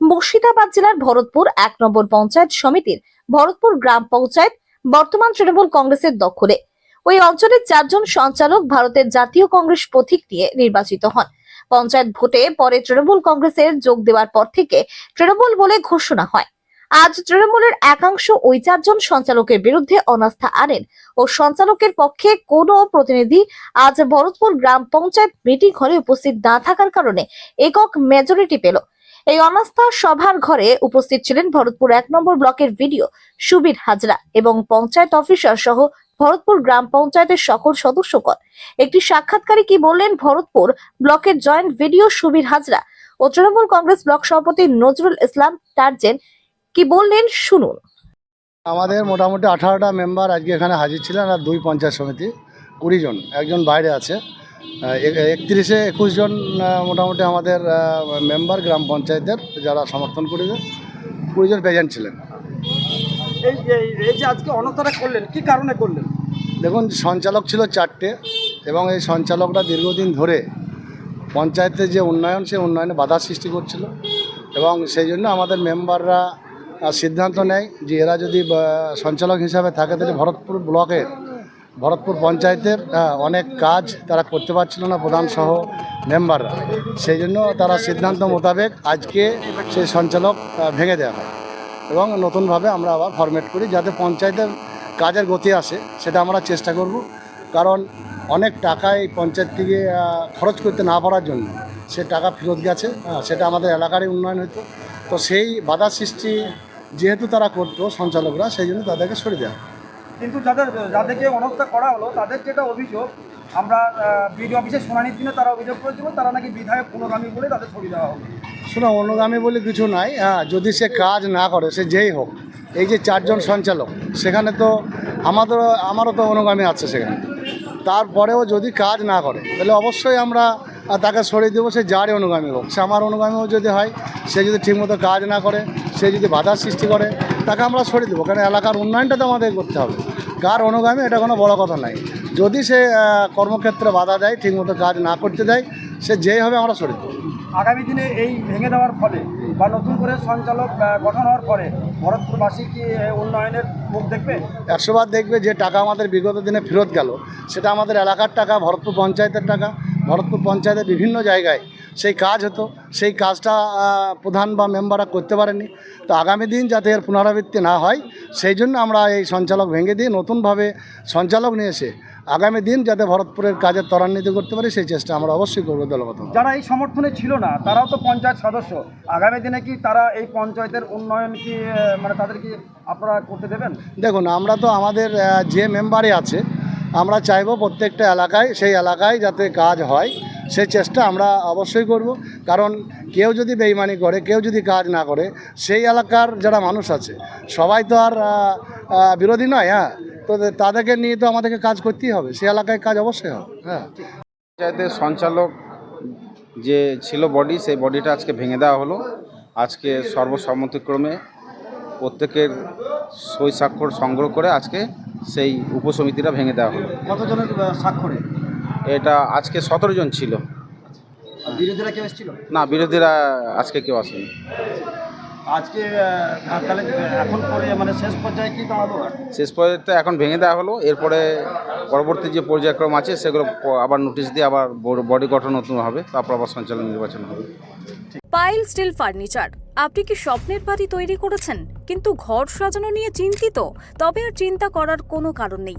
মুর্শিদাবাদ জেলার ভরতপুর এক নম্বর পঞ্চায়েত সমিতির ভরতপুর গ্রাম পঞ্চায়েত, বর্তমান তৃণমূল কংগ্রেসের দখলে। ওই অঞ্চলের চারজন সঞ্চালক ভারতের জাতীয় কংগ্রেস প্রতীক দিয়ে নির্বাচিত হন। পঞ্চায়েত ভোটে পরে তৃণমূল কংগ্রেসের যোগ দেওয়ার পর থেকে তৃণমূল বলে ঘোষণা হয়। আজ তৃণমূলের একাংশ ওই চারজন সঞ্চালকের বিরুদ্ধে অনাস্থা আনেন ও সঞ্চালকের পক্ষে কোনো প্রতিনিধি আজ ভরতপুর গ্রাম পঞ্চায়েত মিটিং হলে উপস্থিত না থাকার কারণে একক মেজরিটি পেল। এই অনাস্থা সভার ঘরে উপস্থিত ছিলেন ভরতপুর এক নম্বর ব্লকের ভিডিও সুবীর হাজরা এবং পঞ্চায়েত অফিসার সহ ভরতপুর গ্রাম পঞ্চায়েতের সকল সদস্যগণ। একটি সাক্ষাৎকারে কি বললেন ভরতপুর ব্লকের জয়েন্ট ভিডিও সুবীর হাজরা ও তৃণমূল কংগ্রেস ব্লক সভাপতি নজরুল ইসলাম টার্জেন কি বললেন শুনুন। আমাদের মোটামুটি আঠারোটা মেম্বার আজকে এখানে হাজির ছিলেন আর দুই পঞ্চায়েত সমিতি কুড়ি জন, একজন বাইরে আছে। একত্রিশে একুশ জন মোটামুটি আমাদের মেম্বার গ্রাম পঞ্চায়েতের যারা সমর্থন করেছে কুড়ি জন প্রেজেন্ট ছিলেন। এই যে আজকে করলেন কি কারণে করলেন? দেখুন সঞ্চালক ছিল চারটে এবং এই সঞ্চালকরা দীর্ঘদিন ধরে পঞ্চায়েতের যে উন্নয়ন সেই উন্নয়নে বাধা সৃষ্টি করছিল এবং সেই জন্য আমাদের মেম্বাররা সিদ্ধান্ত নেয় যে এরা যদি সঞ্চালক হিসাবে থাকে তাহলে ভরতপুর ব্লকের ভরতপুর পঞ্চায়েতের অনেক কাজ তারা করতে পারছিল না প্রধান সহ মেম্বাররা। সেই জন্য তারা সিদ্ধান্ত মোতাবেক আজকে সেই সঞ্চালক ভেঙে দেওয়া হয় এবং নতুনভাবে আমরা আবার ফরম্যাট করি যাতে পঞ্চায়েতের কাজের গতি আসে, সেটা আমরা চেষ্টা করব। কারণ অনেক টাকা এই পঞ্চায়েত থেকে খরচ করতে না পারার জন্য সে টাকা ফেরত গেছে সেটা আমাদের এলাকারই উন্নয়ন হতো। তো সেই বাধা সৃষ্টি যেহেতু তারা করতো সঞ্চালকরা, সেই জন্য তাদেরকে সরিয়ে দেওয়া। কিন্তু যাদের, যাদেরকে অনর্থটা করা হলো তাদের যেটা অভিযোগ। আমরা বিডিও অফিসে শুনানির দিনে তারা অভিযোগ করেছিল, তারা নাকি বিধায়ক পুনর্গামী বলে তাদের সরিয়ে দেওয়া হবে শোনো, অনুগামী বলে কিছু নাই হ্যাঁ যদি সে কাজ না করে, সে যেই হোক, এই যে চারজন সঞ্চালক, সেখানে তো আমাদের, আমারও তো অনুগামী আছে সেখানে। তারপরেও যদি কাজ না করে, তাহলে অবশ্যই আমরা তাকে সরিয়ে দেবো, সে যারই অনুগামী হোক। সে আমার অনুগামীও যদি হয়, সে যদি ঠিকমতো কাজ না করে, সে যদি বাধার সৃষ্টি করে তাকে আমরা সরিয়ে দেবো। কারণ এলাকার উন্নয়নটা তো আমাদের করতে হবে। কার অনুগামী এটা কোনো বড় কথা নাই যদি সে কর্মক্ষেত্রে বাধা দেয় ঠিকমতো কাজ না করতে দেয় সে যেই হবে আমরা সরিয়ে দেবো। আগামী দিনে এই ভেঙে দেওয়ার ফলে বা নতুন করে সঞ্চালক গঠন হওয়ার পরে ভরতপুরবাসী কি উন্নয়নের মুখ দেখবে? একশোবার দেখবে যে টাকা আমাদের বিগত দিনে ফেরত গেল। সেটা আমাদের এলাকার টাকা ভরতপুর পঞ্চায়েতের টাকা। ভরতপুর পঞ্চায়েতের বিভিন্ন জায়গায় সেই কাজ হতো। সেই কাজটা প্রধান বা মেম্বাররা করতে পারেনি তো আগামী দিন যাতে এর পুনরাবৃত্তি না হয় সেই জন্য আমরা এই সঞ্চালক ভেঙে দিয়ে নতুনভাবে সঞ্চালক নিয়ে এসে আগামী দিন যাতে ভরতপুরের কাজের ত্বরান্বিত করতে পারি সেই চেষ্টা আমরা অবশ্যই করব দলগত যারা এই সমর্থনে ছিল না তারাও তো পঞ্চায়েত সদস্য। আগামী দিনে কি তারা এই পঞ্চায়েতের উন্নয়ন কি মানে তাদের কি আপনারা করতে দেবেন? দেখুন আমরা তো আমাদের যে মেম্বারে আছে আমরা চাইব প্রত্যেকটা এলাকায় সেই এলাকায় যাতে কাজ হয়। সেই চেষ্টা আমরা অবশ্যই করব। কারণ কেউ যদি বেইমানি করে কেউ যদি কাজ না করে সেই এলাকার যারা মানুষ আছে সবাই তো আর বিরোধী নয় হ্যাঁ? তো তাদেরকে নিয়ে তো আমাদেরকে কাজ করতেই হবে। সেই এলাকায় কাজ অবশ্যই হবে হ্যাঁ? পঞ্চায়েতের সঞ্চালক যে ছিল বডি সেই বডিটা আজকে ভেঙে দেওয়া হলো। আজকে সর্বসম্মতিক্রমে প্রত্যেকের সই স্বাক্ষর সংগ্রহ করে আজকে সেই উপসমিতিটা ভেঙে দেওয়া হলো। কতজনের স্বাক্ষরে? এটা আজকে সতেরো জন ছিল। বিরোধীরা কেউ এসেছিল? না বিরোধীরা আজকে কেউ আসেনি। আজকে তাহলে এখন পরে মানে শেষ পর্যায়ে কি দাঁড়াল? শেষ পর্যন্ত এখন ভেঙে দেওয়া হলো। এরপরে পরবর্তী যে পর্যায়ক্রম আছে সেগুলো আবার নোটিশ দিয়ে আবার বডি গঠন নতুন হবে তারপর আবার সঞ্চালন নির্বাচন হবে। পাইল স্টিল ফার্নিচার আপনি কি স্বপ্নের বাড়ি তৈরি করেছেন? কিন্তু ঘর সাজানো নিয়ে চিন্তিত তবে আর চিন্তা করার কোনো কারণ নেই।